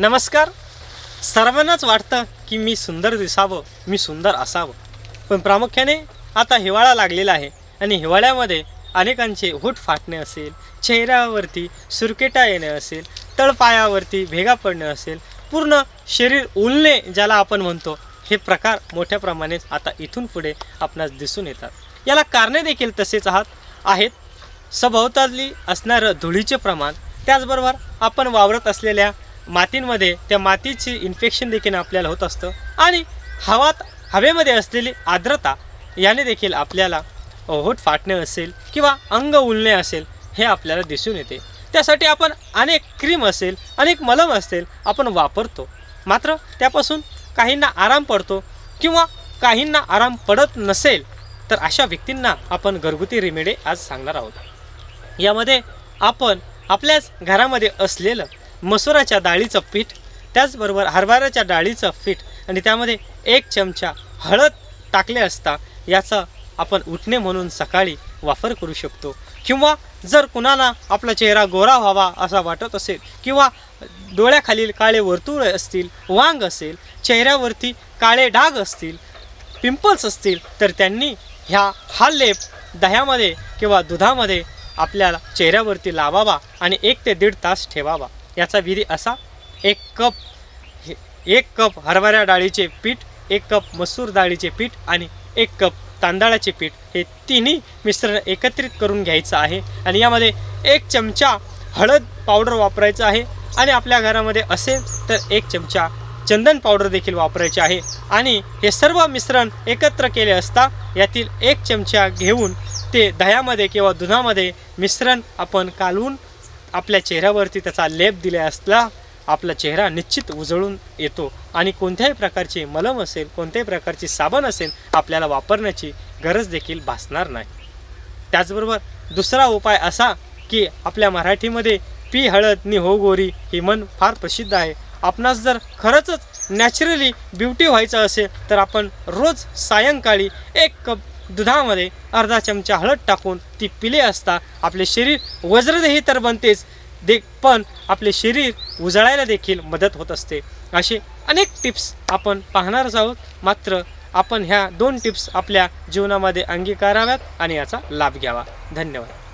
नमस्कार. सर्वांनाच वाटतं की मी सुंदर दिसावं मी सुंदर असावं. पण प्रामुख्याने आता हिवाळा लागलेला आहे आणि हिवाळ्यामध्ये अनेकांचे होठ फाटणे असेल चेहऱ्यावरती सुरकेटा येणे असेल तळपायावरती भेगा पडणे असेल पूर्ण शरीर उलणे ज्याला आपण म्हणतो हे प्रकार मोठ्या प्रमाणेच आता इथून पुढे आपणास दिसून येतात. याला कारणे देखील तसेच आहात आहेत. सभोवताली असणारं धुळीचे प्रमाण त्याचबरोबर आपण वावरत असलेल्या मातींमध्ये त्या मातीची इन्फेक्शन देखील आपल्याला होत असतं. आणि हवात हवेमध्ये असलेली आर्द्रता याने देखील आपल्याला होठ फाटणे असेल किंवा अंग उलणे असेल हे आपल्याला दिसून येते. त्यासाठी आपण अनेक क्रीम असेल अनेक मलम असेल आपण वापरतो. मात्र त्यापासून काहींना आराम पडतो किंवा काहींना आराम पडत नसेल तर अशा व्यक्तींना आपण घरगुती रेमेडी आज सांगणार आहोत. यामध्ये आपण आपल्याच घरामध्ये असलेलं मसुराच्या डाळीचं पीठ त्याचबरोबर हरभऱ्याच्या डाळीचं पीठ आणि त्यामध्ये एक चमचा हळद टाकले असता याचा आपण उठणे म्हणून सकाळी वापर करू शकतो. किंवा जर कुणाला आपला चेहरा गोरा व्हावा असा वाटत असेल किंवा डोळ्याखालील काळे वर्तुळ असतील वांग असेल चेहऱ्यावरती काळे डाग असतील पिंपल्स असतील तर त्यांनी ह्या हा लेप दह्यामध्ये किंवा दुधामध्ये आपल्याला चेहऱ्यावरती लावावा आणि एक ते दीड तास ठेवावा. याचा विधी असा एक कप हे- एक कप हरभऱ्या डाळीचे पीठ एक कप मसूर डाळीचे पीठ आणि एक कप तांदळाचे पीठ हे तिन्ही मिश्रण एकत्रित करून घ्यायचं आहे आणि यामध्ये एक चमचा हळद पावडर वापरायचं आहे आणि आपल्या घरामध्ये असेल तर एक चमचा चंदन पावडर देखील वापरायचे आहे आणि हे सर्व मिश्रण एकत्र केले असता यातील एक चमचा घेऊन ते दह्यामध्ये किंवा दुधामध्ये मिश्रण आपण कालवून आपल्या चेहऱ्यावरती त्याचा लेप दिला असला आपला चेहरा निश्चित उजळून येतो. आणि कोणत्याही प्रकारचे मलम असेल कोणत्याही प्रकारची साबण असेल आपल्याला वापरण्याची गरज देखील भासणार नाही. त्याचबरोबर दुसरा उपाय असा की आपल्या मराठीमध्ये पी हळद नि हो गोरी ही मन फार प्रसिद्ध आहे. आपणास जर खरंचच नॅचरली ब्युटी व्हायचं असेल तर आपण रोज सायंकाळी एक कप दुधामध्ये अर्धा चमचा हळद टाकून ती पिले असता आपले शरीर वज्रदेही तर बनतेच दे पण आपले शरीर उजळायला देखील मदत होत असते. असे अनेक टिप्स आपण पाहणारच आहोत. मात्र आपण ह्या दोन टिप्स आपल्या जीवनामध्ये अंगीकाराव्यात आणि याचा लाभ घ्यावा. धन्यवाद.